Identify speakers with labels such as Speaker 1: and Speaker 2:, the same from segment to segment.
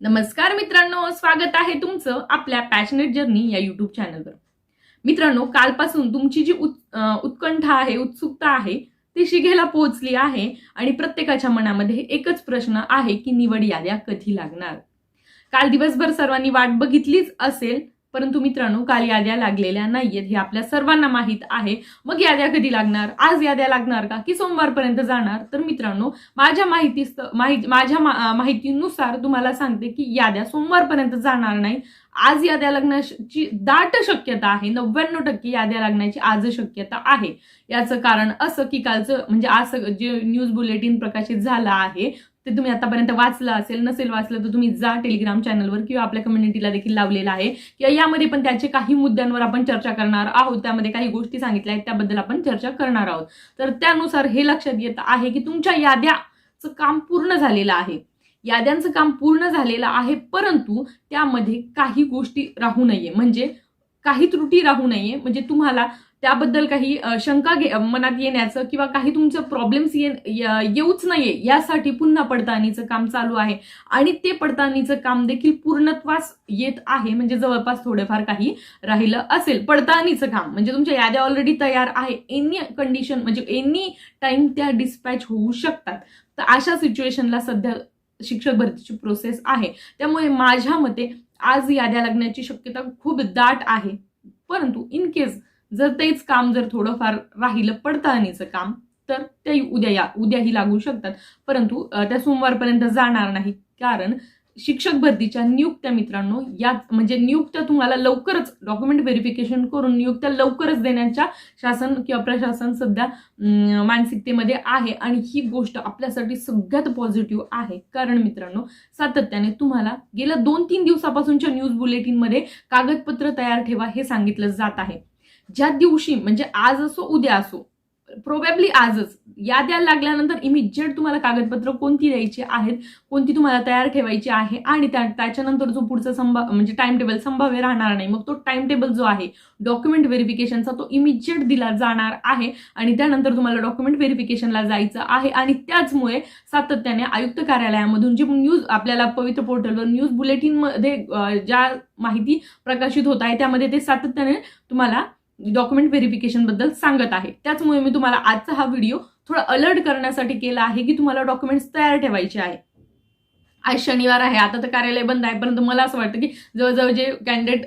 Speaker 1: नमस्कार मित्रांनो स्वागत आहे तुमचं आपल्या पॅशनेट जर्नी या युट्यूब चॅनलवर मित्रांनो कालपासून तुमची जी उत् उत्कंठा आहे उत्सुकता आहे ती शिघेला पोहोचली आहे आणि प्रत्येकाच्या मनामध्ये एकच प्रश्न आहे की निवड याद्या कधी लागणार? काल दिवसभर सर्वांनी वाट बघितलीच असेल परंतु मित्रांनो काल याद्या लागलेल्या नाहीयेत हे आपल्या सर्वांना माहीत आहे. मग याद्या कधी लागणार? आज याद्या लागणार का? की सोमवारपर्यंत जाणार? तर मित्रांनो माझ्या माहिती माहिती माझ्या माहितीनुसार तुम्हाला सांगते की याद्या सोमवारपर्यंत जाणार नाही. आज याद्या लागण्याची दाट शक्यता आहे. नव्याण्णव टक्के याद्या लागण्याची आज शक्यता आहे. याचं कारण असं की कालचं म्हणजे आज जे न्यूज बुलेटिन प्रकाशित झालं आहे ते तुम्ही आतापर्यंत वाचलं असेल नसेल वाचलं तर तुम्ही जा टेलिग्राम चॅनलवर किंवा आपल्या कम्युनिटीला देखील लावलेला आहे. किंवा यामध्ये पण त्याचे काही मुद्द्यांवर आपण चर्चा करणार आहोत. त्यामध्ये काही गोष्टी सांगितल्या आहेत त्याबद्दल आपण चर्चा करणार आहोत. तर त्यानुसार हे लक्षात येत आहे की तुमच्या याद्याचं काम पूर्ण झालेलं आहे. याद्यांचं काम पूर्ण झालेलं आहे परंतु त्यामध्ये काही गोष्टी राहू नये. म्हणजे काही त्रुटी राहू नये. म्हणजे तुम्हाला त्याबद्दल काही शंका घे मनात येण्याचं किंवा काही तुमचं प्रॉब्लेम्स ये येऊच नये यासाठी पुन्हा पडताळणीचं काम चालू आहे. आणि ते पडताळणीचं काम देखील पूर्णत्वास येत आहे म्हणजे जवळपास थोडंफार काही राहिलं असेल. पडताळणीचं काम म्हणजे तुमच्या याद्या ऑलरेडी तयार आहे एनी कंडिशन म्हणजे एनी टाइम त्या डिस्पॅच होऊ शकतात. तर अशा सिच्युएशनला सध्या शिक्षक भरतीची प्रोसेस आहे. त्यामुळे माझ्या मते आज याद्या लागण्याची शक्यता खूप दाट आहे. परंतु इन केस जर तेच काम जर थोडंफार राहिलं पडताळणीचं काम तर ते उद्या या उद्याही लागू शकतात. परंतु त्या सोमवारपर्यंत जाणार नाही. कारण शिक्षक भरतीच्या नियुक्त्या मित्रांनो या म्हणजे नियुक्त्या तुम्हाला लवकरच डॉक्युमेंट व्हेरिफिकेशन करून नियुक्त्या लवकरच देण्याच्या शासन किंवा प्रशासन सध्या मानसिकतेमध्ये आहे. आणि ही गोष्ट आपल्यासाठी सगळ्यात पॉझिटिव्ह आहे. कारण मित्रांनो सातत्याने तुम्हाला गेल्या दोन तीन दिवसापासूनच्या न्यूज बुलेटिनमध्ये कागदपत्र तयार ठेवा हे सांगितलं जात आहे. ज्या दिवशी म्हणजे आज असो उद्या असो प्रोबॅबली आजच. याद्या लागल्यानंतर इमिजिएट तुम्हाला कागदपत्र कोणती द्यायची आहेत कोणती तुम्हाला तयार ठेवायची आहे आणि त्या त्याच्यानंतर जो पुढचा संभा म्हणजे टाइम टेबल संभाव्य राहणार नाही मग तो टाइम टेबल जो आहे डॉक्युमेंट व्हेरिफिकेशनचा तो इमिजिएट दिला जाणार आहे आणि त्यानंतर तुम्हाला डॉक्युमेंट व्हेरिफिकेशनला जायचं आहे आणि त्याचमुळे सातत्याने आयुक्त कार्यालयामधून जे न्यूज आपल्याला पवित्र पोर्टलवर न्यूज बुलेटिनमध्ये ज्या माहिती प्रकाशित होत आहे त्यामध्ये ते सातत्याने तुम्हाला डॉक्युमेंट व्हेरिफिकेशनबद्दल सांगत आहे. त्याचमुळे मी तुम्हाला आजचा हा व्हिडिओ थोडा अलर्ट करण्यासाठी केला आहे की तुम्हाला डॉक्युमेंट्स तयार ठेवायचे आहे. आज शनिवार आहे आता तर कार्यालय बंद आहे परंतु मला असं वाटतं की जवळजवळ जे कॅन्डिडेट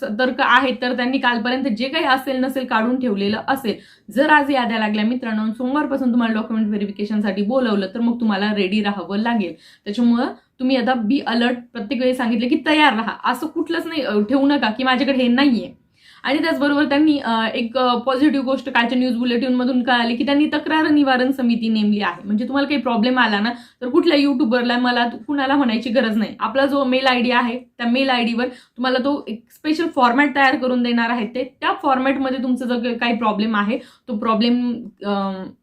Speaker 1: सतर्क आहेत तर त्यांनी कालपर्यंत जे काही असेल नसेल काढून ठेवलेलं असेल. जर आज याद्या लागल्या मित्रांनो सोमवारपासून तुम्हाला डॉक्युमेंट व्हेरिफिकेशनसाठी बोलवलं तर मग तुम्हाला रेडी राहावं लागेल. त्याच्यामुळं तुम्ही आता बी अलर्ट प्रत्येक वेळी सांगितलं की तयार राहा. असं कुठलंच नाही ठेवू नका की माझ्याकडे हे नाहीये. आणि त्याचबरोबर त्यांनी एक पॉझिटिव्ह गोष्ट कालच्या न्यूज बुलेटिनमधून कळाली की त्यांनी तक्रार निवारण समिती नेमली आहे. म्हणजे तुम्हाला काही प्रॉब्लेम आला ना तर कुठल्या युट्यूबरला मला कुणाला म्हणायची गरज नाही. आपला जो मेल आय डी आहे त्या मेल आय डीवर तुम्हाला तो एक स्पेशल फॉर्मॅट तयार करून देणार आहे ते. त्या फॉर्मॅटमध्ये तुमचं जो काही प्रॉब्लेम आहे तो प्रॉब्लेम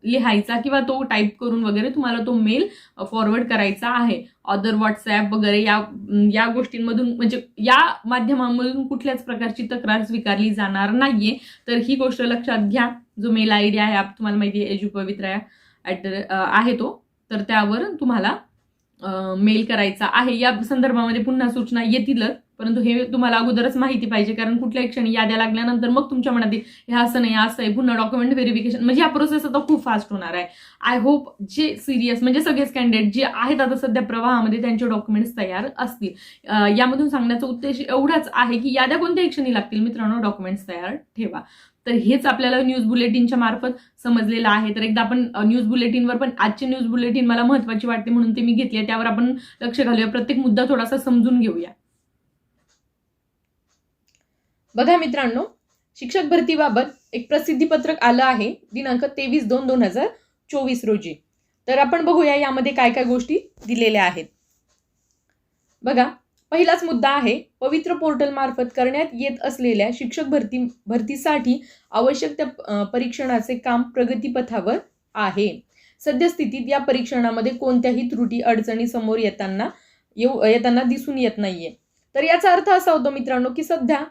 Speaker 1: लिहायचा किंवा तो टाईप करून वगैरे तुम्हाला तो मेल फॉरवर्ड करायचा आहे. अदर व्हॉट्सॲप वगैरे या या गोष्टींमधून म्हणजे या माध्यमांमधून कुठल्याच प्रकारची तक्रार स्वीकारली जाणार नाहीये. तर ही गोष्ट लक्षात घ्या. जो मेल आय डी आहे आप- तुम्हाला माहिती आहे एजू पवित्रा ॲट द आहे तो. तर त्यावर तुम्हाला मेल करायचा आहे. या संदर्भामध्ये पुन्हा सूचना येतीलच. परंतु हे तुम्हाला अगोदरच माहिती पाहिजे कारण कुठल्याही क्षणी याद्या लागल्यानंतर मग तुमच्या मनात हे असं नाही असं आहे पुन्हा डॉक्युमेंट व्हेरिफिकेशन म्हणजे हा प्रोसेस आता खूप फास्ट होणार आहे. आय होप जे सिरियस म्हणजे सगळेच कॅन्डिडेट जे आहेत आता सध्या प्रवाहामध्ये त्यांचे डॉक्युमेंट्स तयार असतील. यामधून सांगण्याचा उद्देश एवढाच आहे की याद्या कोणत्याही क्षणी लागतील. मित्रांनो डॉक्युमेंट्स तयार ठेवा. तर हेच आपल्याला न्यूज बुलेटिनच्या मार्फत समजलेलं आहे. तर एकदा आपण न्यूज बुलेटिनवर पण आजची न्यूज बुलेटिन मला महत्वाची वाटते म्हणून ते मी घेतली त्यावर आपण लक्ष घालूया. प्रत्येक मुद्दा थोडासा समजून घेऊया. बघा मित्रांनो शिक्षक भरतीबाबत एक प्रसिद्धीपत्रक आलं आहे दिनांक तेवीस दोन दोन हजार चोवीस रोजी. तर आपण बघूया यामध्ये काय काय गोष्टी दिलेल्या आहेत. बघा पहिलाच मुद्दा आहे पवित्र पोर्टल मार्फत करण्यात येत असलेल्या शिक्षक भरती भरतीसाठी आवश्यक त्या परीक्षणाचे काम प्रगतीपथावर आहे. सद्यस्थितीत या परीक्षणामध्ये कोणत्याही त्रुटी अडचणी समोर येताना येऊ येताना दिसून येत नाहीये. तर याचा अर्थ असा होतो मित्रांनो की सध्या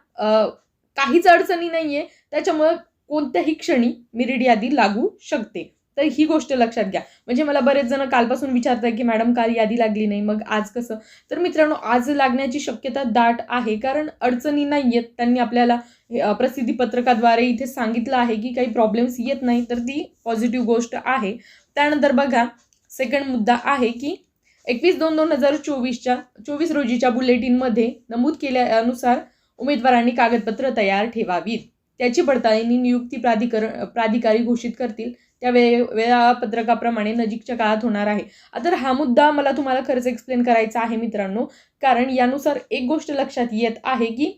Speaker 1: काहीच अडचणी नाही आहे त्याच्यामुळं कोणत्याही क्षणी मिरिड यादी लागू शकते. तर ही गोष्ट लक्षात घ्या. म्हणजे मला बरेच जण कालपासून विचारतात की मॅडम काल यादी लागली नाही मग आज कसं? तर मित्रांनो आज लागण्याची शक्यता दाट आहे कारण अडचणी नाही येत त्यांनी आपल्याला प्रसिद्धीपत्रकाद्वारे प्रसिद्धी पत्रकाद्वारे इथे सांगितलं आहे की काही प्रॉब्लेम्स येत नाही तर ती पॉझिटिव्ह गोष्ट आहे. त्यानंतर बघा सेकंड मुद्दा आहे की एकवीस दोन दोन हजार चोवीसच्या चोवीस रोजीच्या बुलेटिनमध्ये नमूद केल्यानुसार उमेदवारांनी कागदपत्र तयार ठेवावीत. त्याची पडताळणी नियुक्ती प्राधिकरण प्राधिकारी घोषित करतील. त्या वे वेळापत्रकाप्रमाणे नजीकच्या काळात होणार आहे. आता हा मुद्दा मला तुम्हाला खरंच एक्सप्लेन करायचा आहे मित्रांनो. कारण यानुसार एक गोष्ट लक्षात येत आहे की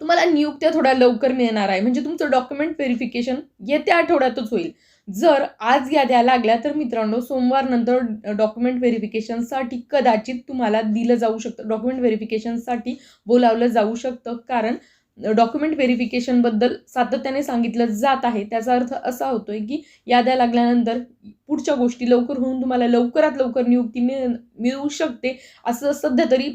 Speaker 1: तुम्हाला नियुक्त्या थोड्या लवकर मिळणार आहे. म्हणजे तुमचं डॉक्युमेंट व्हेरिफिकेशन येत्या आठवड्यातच होईल. जर आज याद्या लागल्या तर मित्रांनो सोमवार नंतर डॉक्युमेंट व्हेरिफिकेशनसाठी कदाचित तुम्हाला दिलं जाऊ शकतं. डॉक्युमेंट व्हेरिफिकेशनसाठी बोलावलं जाऊ शकतं. कारण डॉक्युमेंट व्हेरिफिकेशनबद्दल सातत्याने सांगितलं जात आहे. त्याचा अर्थ असा होतोय की याद्या लागल्यानंतर पुढच्या गोष्टी लवकर होऊन तुम्हाला लवकरात लवकर नियुक्ती मिळ मिळू शकते. असं सध्या तरी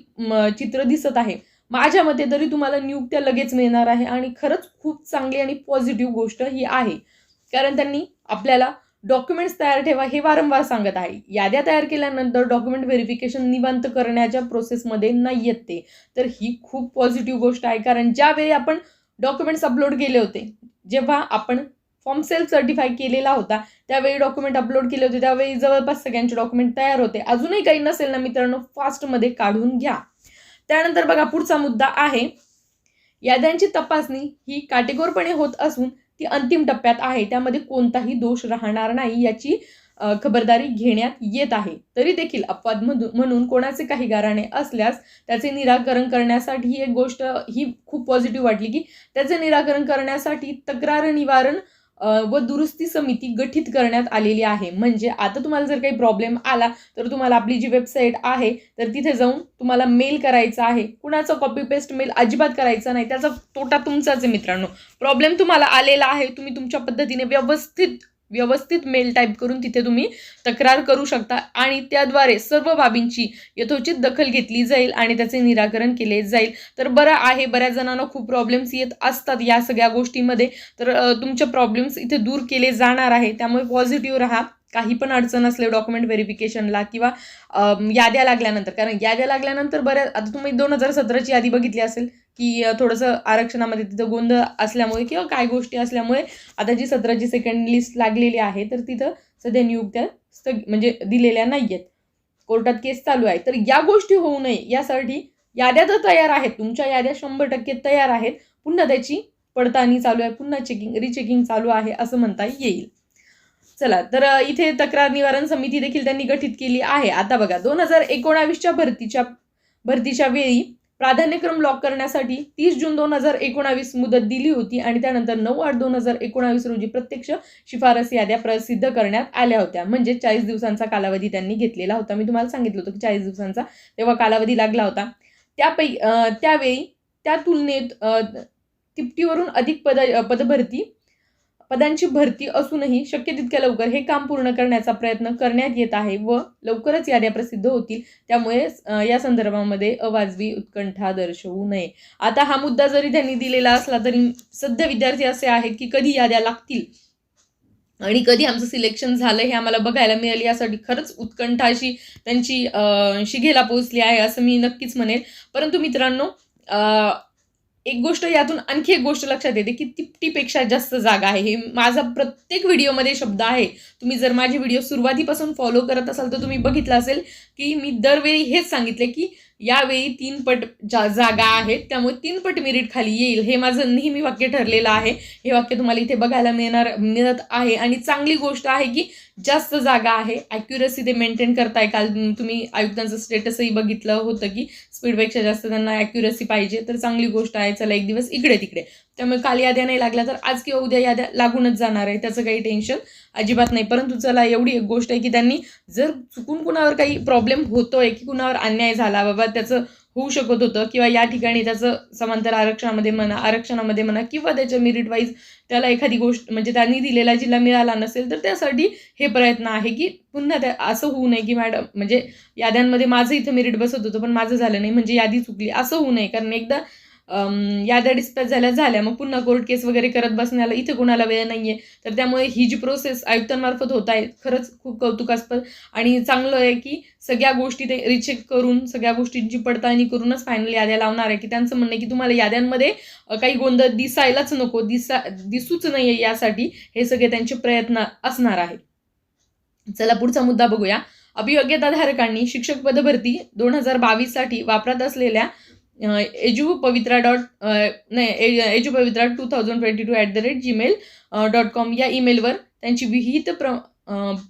Speaker 1: चित्र दिसत आहे. माझ्या मते तरी तुम्हाला नियुक्त्या लगेच मिळणार आहे आणि खरंच खूप चांगली आणि पॉझिटिव्ह गोष्ट ही आहे. कारण त्यांनी आपल्याला डॉक्युमेंट्स तयार ठेवा हे वारंवार सांगत आहे. याद्या तयार केल्यानंतर डॉक्युमेंट व्हेरिफिकेशन निवांत करण्याच्या प्रोसेसमध्ये नाही येत ते. तर ही खूप पॉझिटिव्ह गोष्ट आहे. कारण ज्यावेळी आपण डॉक्युमेंट्स अपलोड केले होते जेव्हा आपण फॉर्म सेल्फ सर्टिफाय केलेला होता त्यावेळी डॉक्युमेंट अपलोड केले होते. त्यावेळी जवळपास सगळ्यांचे डॉक्युमेंट तयार होते. अजूनही काही नसेल ना मित्रांनो फास्टमध्ये काढून घ्या. त्यानंतर बघा पुढचा मुद्दा आहे. याद्यांची तपासणी ही काटेकोरपणे होत असून ती अंतिम टप्प्यात आहे. त्यामध्ये कोणताही दोष राहणार नाही याची खबरदारी घेण्यात येत आहे. तरी देखील अपवाद म्हणून कोणाचे काही गाराणे असल्यास त्याचे निराकरण करण्यासाठी ही एक गोष्ट ही खूप पॉझिटिव्ह वाटली की त्याचे निराकरण करण्यासाठी तक्रार निवारण व दुरुस्ती समिती गठीत करण्यात आलेली आहे. म्हणजे आता तुम्हाला जर काही प्रॉब्लेम आला तर तुम्हाला आपली जी वेबसाईट आहे तर तिथे जाऊन तुम्हाला मेल करायचा आहे. कुणाचा कॉपी पेस्ट मेल अजिबात करायचा नाही. त्याचा तोटा तुमचाच आहे मित्रांनो. प्रॉब्लेम तुम्हाला आलेला आहे तुम्ही तुमच्या पद्धतीने व्यवस्थित व्यवस्थित मेल टाईप करून तिथे तुम्ही तक्रार करू शकता. आणि त्याद्वारे सर्व बाबींची यथोचित दखल घेतली जाईल आणि त्याचे निराकरण केले जाईल. तर बरं आहे बऱ्याच जणांना खूप प्रॉब्लेम्स येत असतात या सगळ्या गोष्टीमध्ये. तर तुमचे प्रॉब्लेम्स इथे दूर केले जाणार आहे. त्यामुळे पॉझिटिव्ह राहा. काही पण अडचण असले डॉक्युमेंट व्हेरिफिकेशनला किंवा याद्या लागल्यानंतर. कारण याद्या लागल्यानंतर बऱ्याच आता तुम्ही दोन हजार सतराची यादी बघितली असेल की थोडंसं आरक्षणामध्ये तिथं गोंधळ असल्यामुळे किंवा काय गोष्टी असल्यामुळे आता जी सतराची सेकंड लिस्ट लागलेली आहे तर तिथं सध्या नियुक्त्या स्थग म्हणजे दिलेल्या नाही आहेत कोर्टात केस चालू आहे. तर या गोष्टी होऊ नये यासाठी याद्या तर तयार आहेत. तुमच्या याद्या शंभर टक्के तयार आहेत. पुन्हा त्याची पडताळणी चालू आहे पुन्हा चेकिंग रिचेकिंग चालू आहे असं म्हणता येईल. चला तर इथे तक्रार निवारण समिती देखील त्यांनी गठीत केली आहे. आता बघा दोन हजार एकोणावीसच्या भरतीच्या भरतीच्या वेळी प्राधान्यक्रम लॉक करण्यासाठी तीस जून दोन हजार एकोणावीस मुदत दिली होती आणि त्यानंतर नऊ आठ दोन हजार एकोणावीस रोजी प्रत्यक्ष शिफारस याद्या प्रसिद्ध करण्यात आल्या होत्या. म्हणजे चाळीस दिवसांचा कालावधी त्यांनी घेतलेला होता. मी तुम्हाला सांगितलं होतं की चाळीस दिवसांचा तेव्हा कालावधी लागला होता. त्यापैकी त्यावेळी त्या तुलनेत तिपटीवरून अधिक पद पदभरती पदांची भरती असूनही शक्य तितक्या लवकर हे काम पूर्ण करण्याचा प्रयत्न करण्यात येत आहे व लवकरच याद्या प्रसिद्ध होतील. त्यामुळे या संदर्भामध्ये अवाजवी उत्कंठा दर्शवू नये. आता हा मुद्दा जरी त्यांनी दिलेला असला तरी सध्या विद्यार्थी असे आहेत की कधी याद्या लागतील? आणि कधी आमचं सिलेक्शन झालं हे आम्हाला बघायला मिळेल यासाठी खरंच उत्कंठाशी त्यांची शिघेला पोहोचली आहे असं मी नक्कीच म्हणेल. परंतु मित्रांनो एक गोष्ट यातून आणखी एक गोष्ट लक्षात येते की तिपटीपेक्षा जास्त जागा आहे. हे माझा प्रत्येक व्हिडिओमध्ये शब्द आहे. तुम्ही जर माझे व्हिडिओ सुरुवातीपासून फॉलो करत असाल तर तुम्ही बघितलं असेल की मी दरवेळी हेच सांगितले की यावेळी तीन पट जा जागा आहेत. त्यामुळे तीन पट मेरिट खाली येईल. हे माझं नेहमी वाक्य ठरलेलं आहे. हे वाक्य तुम्हाला इथे बघायला मिळणार मिळत आहे. आणि चांगली गोष्ट आहे की जास्त जागा आहे. ॲक्युरसी ते मेंटेन करताय काल. तुम्ही आयुक्तांचं स्टेटसही बघितलं होतं की स्पीडपेक्षा जास्त त्यांना ॲक्युरसी पाहिजे. तर चांगली गोष्ट आहे. चला एक दिवस इकडे तिकडे त्यामुळे काल याद्या नाही लागल्या तर आज किंवा उद्या याद्या लागूनच जाणार आहे. त्याचं काही टेन्शन अजिबात नाही. परंतु चला एवढी एक गोष्ट आहे की त्यांनी जर चुकून कुणावर काही प्रॉब्लेम होतोय की कुणावर अन्याय झाला बाबा त्याचं होऊ शकत होतं किंवा या ठिकाणी त्याचं समांतर आरक्षणामध्ये म्हणा आरक्षणामध्ये म्हणा किंवा त्याच्या मेरिट वाईज त्याला एखादी गोष्ट म्हणजे त्यांनी दिलेला जिल्हा मिळाला नसेल तर त्यासाठी हे प्रयत्न आहे की पुन्हा त्या असं होऊ नये की मॅडम म्हणजे याद्यांमध्ये माझं इथं मेरिट बसत होतं पण माझं झालं नाही म्हणजे यादी चुकली असं होऊ नये. कारण एकदा याद्या डिस्पॅच झाल्या झाल्या. मग पुन्हा कोर्ट केस वगैरे करत बसण्याला इथे कोणाला वेळ नाही आहे तर त्यामुळे ही जी प्रोसेस आयुक्तांमार्फत होत आहे खरंच खूप कौतुकास्पद आणि चांगलं आहे की सगळ्या गोष्टी ते रिचेक करून सगळ्या गोष्टींची पडताळणी करूनच फायनल याद्या लावणार आहे. की त्यांचं म्हणणं आहे की तुम्हाला याद्यांमध्ये काही गोंधळ दिसायलाच नको दिसा दिसूच नाही आहे यासाठी हे सगळे त्यांचे प्रयत्न असणार आहे चला पुढचा मुद्दा बघूया. अभियोग्यताधारकांनी शिक्षक पदभरती दोन हजार बावीससाठी वापरत असलेल्या एजू पवित्रा डॉट नाही edu Pavitra two thousand twenty two at the rate Gmail dot com या ईमेलवर त्यांची विहित प्र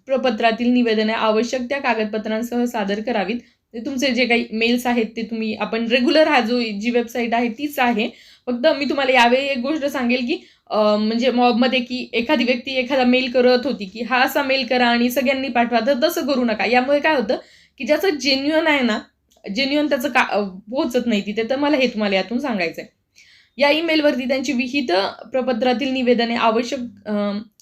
Speaker 1: प्रपत्रातील निवेदने आवश्यक त्या कागदपत्रांसह सादर करावीत. तुमचे जे काही मेल्स आहेत ते तुम्ही आपण रेग्युलर हा जो जी वेबसाईट आहे तीच आहे. फक्त मी तुम्हाला यावेळी एक गोष्ट सांगेल की म्हणजे मॉबमध्ये की एखादी व्यक्ती एखादा मेल करत होती की हा असा मेल करा आणि सगळ्यांनी पाठवा तर तसं करू नका. यामुळे काय होतं की ज्याचं जेन्युअन आहे ना जेन्युअन त्याचं का पोहोचत नाही तिथे तर मला हे तुम्हाला यातून सांगायचं आहे या ईमेलवरती त्यांची विहित प्रपत्रातील निवेदने आवश्यक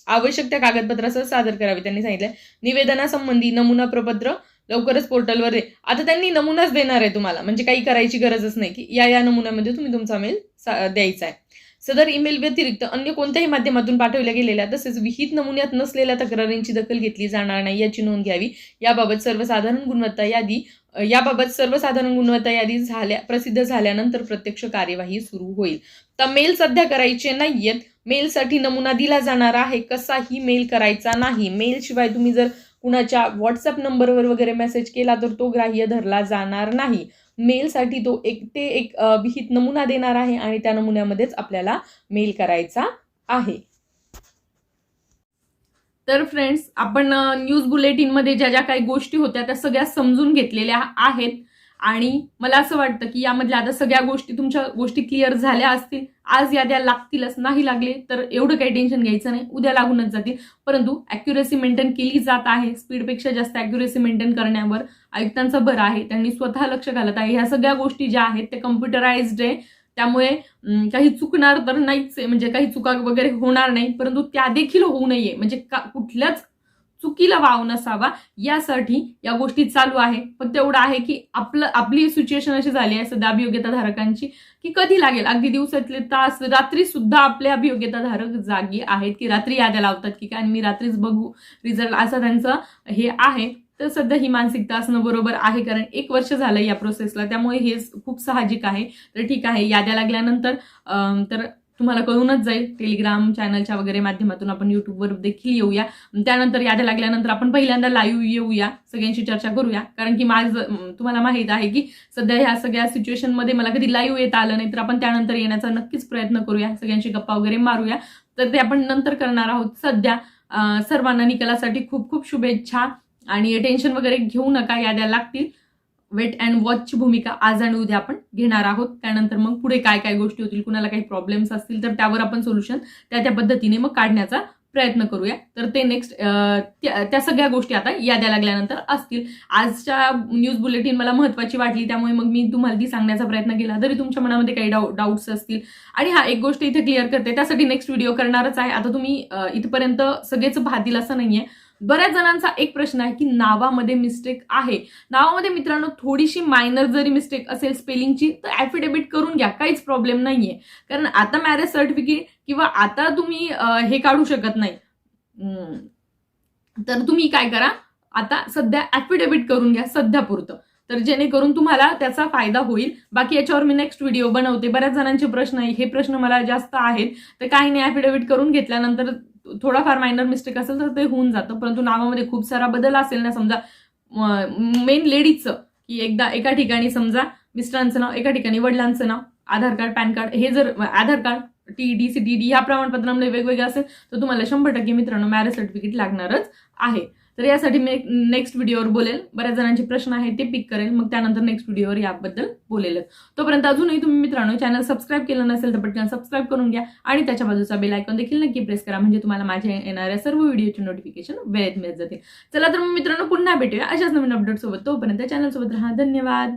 Speaker 1: आवश्यक त्या कागदपत्रासह सादर करावी त्यांनी सांगितलं निवेदनासंबंधी नमुना प्रपत्र लवकरच पोर्टलवर दे. आता त्यांनी नमुनाच देणार आहे तुम्हाला म्हणजे काही करायची गरजच नाही की या या नमुन्यामध्ये तुम्ही तुमचा मेल द्यायचा आहे सदर ईमेल व्यतिरिक्त अन्य कोणत्याही माध्यमातून पाठवल्या गेलेल्या तसेच विहित नमुन्यात नसलेल्या तक्रारींची दखल घेतली जाणार नाही याची नोंद घ्यावी. याबाबत सर्वसाधारण गुणवत्ता यादी याबाबत सर्वसाधारण गुणवत्ता यादी झाल्या प्रसिद्ध झाल्यानंतर प्रत्यक्ष कार्यवाही सुरू होईल. तर मेल सध्या करायचे नाहीयेत. मेलसाठी नमुना दिला जाणार आहे. कसाही मेल करायचा नाही. मेलशिवाय तुम्ही जर कुणाच्या व्हॉट्सअप नंबरवर वगैरे मेसेज केला तर तो ग्राह्य धरला जाणार नाही. मेलसाठी तो एक ते एक विहित नमुना देणार आहे आणि त्या नमुन्यामध्येच आपल्याला मेल करायचा आहे. तर फ्रेंड्स आपण न्यूज बुलेटिनमध्ये ज्या ज्या काही गोष्टी होत्या त्या सगळ्या समजून घेतलेल्या आहेत. आणि मला असं वाटतं की यामधल्या आता सगळ्या गोष्टी तुमच्या गोष्टी क्लिअर झाल्या असतील. आज याद्या लागतीलच नाही लागले तर एवढं काही टेन्शन घ्यायचं नाही. उद्या लागूनच जातील. परंतु अॅक्युरेसी मेंटेन केली जात आहे. स्पीडपेक्षा जास्त अॅक्युरेसी मेंटेन करण्यावर आयुक्तांचा भर आहे. त्यांनी स्वतः लक्ष घालत आहे. ह्या सगळ्या गोष्टी ज्या आहेत त्या कम्प्युटराइज्ड आहे. त्यामुळे काही चुकणार तर नाहीच आहे. म्हणजे काही चुका वगैरे होणार नाही परंतु त्या देखील होऊ नये. म्हणजे का कुठल्याच चुकीला वाव नसावा यासाठी या गोष्टी चालू आहे. पण तेवढं आहे की आपलं आपली सिच्युएशन अशी झाली आहे सध्या अभियोग्यताधारकांची की कधी लागेल? अगदी दिवसातले तास रात्री सुद्धा आपले अभियोग्यताधारक जागी आहेत की रात्री याद्या लावतात की काय मी रात्रीच बघू. रिझल्ट असं त्यांचं हे आहे. तर सध्या ही मानसिकता असणं बरोबर आहे कारण एक वर्ष झालं या प्रोसेसला त्यामुळे हे खूप साहजिक आहे. तर ठीक आहे याद्या लागल्यानंतर तर तुम्हाला कळूनच जाईल. टेलिग्राम चॅनलच्या वगैरे माध्यमातून आपण युट्यूबवर देखील येऊया. त्यानंतर याद्या लागल्यानंतर आपण पहिल्यांदा लाईव्ह येऊया. सगळ्यांशी चर्चा करूया. कारण की माझं तुम्हाला माहीत आहे की सध्या ह्या सगळ्या सिच्युएशनमध्ये मला कधी लाईव्ह येता आलं नाही. तर आपण त्यानंतर येण्याचा नक्कीच प्रयत्न करूया. सगळ्यांशी गप्पा वगैरे मारूया. तर ते आपण नंतर करणार आहोत सध्या. सर्वांना निकालासाठी खूप खूप शुभेच्छा. आणि टेन्शन वगैरे घेऊ नका याद्या लागतील. वेट अँड वॉचची भूमिका आज आणि उद्या आपण घेणार आहोत. त्यानंतर मग पुढे काय काय गोष्टी होतील कुणाला काही प्रॉब्लेम्स असतील तर त्यावर आपण सोल्युशन त्या त्या पद्धतीने मग काढण्याचा प्रयत्न करूया. तर ते नेक्स्ट त्या सगळ्या गोष्टी आता याद्या लागल्यानंतर असतील. आजच्या न्यूज बुलेटिन मला महत्वाची वाटली त्यामुळे मग मी तुम्हाला ती सांगण्याचा प्रयत्न केला. जरी तुमच्या मनामध्ये काही डाऊ डाऊट्स असतील. आणि हा एक गोष्ट इथे क्लिअर करते त्यासाठी नेक्स्ट व्हिडिओ करणारच आहे. आता तुम्ही इथपर्यंत सगळेच पाहतील असं नाहीये. बऱ्याच जणांचा एक प्रश्न आहे की नावामध्ये मिस्टेक आहे. नावामध्ये मित्रांनो थोडीशी मायनर जरी मिस्टेक असेल स्पेलिंगची तर ॲफिडेविट करून घ्या. काहीच प्रॉब्लेम नाहीये. कारण आता मॅरेज सर्टिफिकेट किंवा आता तुम्ही हे काढू शकत नाही. हम्म. तर तुम्ही काय करा? आता सध्या ॲफिडेविट करून घ्या सध्या पुरतं. तर जेणेकरून तुम्हाला त्याचा फायदा होईल. बाकी याच्यावर मी नेक्स्ट व्हिडिओ बनवते. बऱ्याच जणांचे प्रश्न आहे. हे प्रश्न मला जास्त आहेत. तर काही नाही ॲफिडेविट करून घेतल्यानंतर थोडाफार मायनर मिस्टेक असेल तर ते होऊन जातं. परंतु नावामध्ये खूप सारा बदल असेल ना समजा मेन लेडीजचं की एकदा एका ठिकाणी समजा मिस्टरांचं नाव एका ठिकाणी वडिलांचं नाव आधार कार्ड पॅन कार्ड हे जर Aadhaar card T D C D D ह्या प्रमाणपत्रामध्ये वेगवेगळे असेल तर तुम्हाला शंभर टक्के मित्रांनो मॅरेज सर्टिफिकेट लागणारच आहे. तर यासाठी मी नेक्स्ट व्हिडिओवर बोलेल. बऱ्याच जणांचे प्रश्न आहेत ते पिक करेल. मग त्यानंतर नेक्स्ट व्हिडिओवर याबद्दल बोलेलच तोपर्यंत अजूनही तुम्ही मित्रांनो चॅनल सबस्क्राईब केलं नसेल तर पटकन सबस्क्राईब करून घ्या आणि त्याच्या बाजूचा बेल आयकॉन देखील नक्की प्रेस करा. म्हणजे तुम्हाला माझ्या येणाऱ्या सर्व व्हिडिओचे नोटिफिकेशन वेळेत मिळत जातील. चला तर मग मित्रांनो पुन्हा भेटूया अशाच नवीन अपडेट सोबत. तोपर्यंत चॅनलसोबत राहा. धन्यवाद.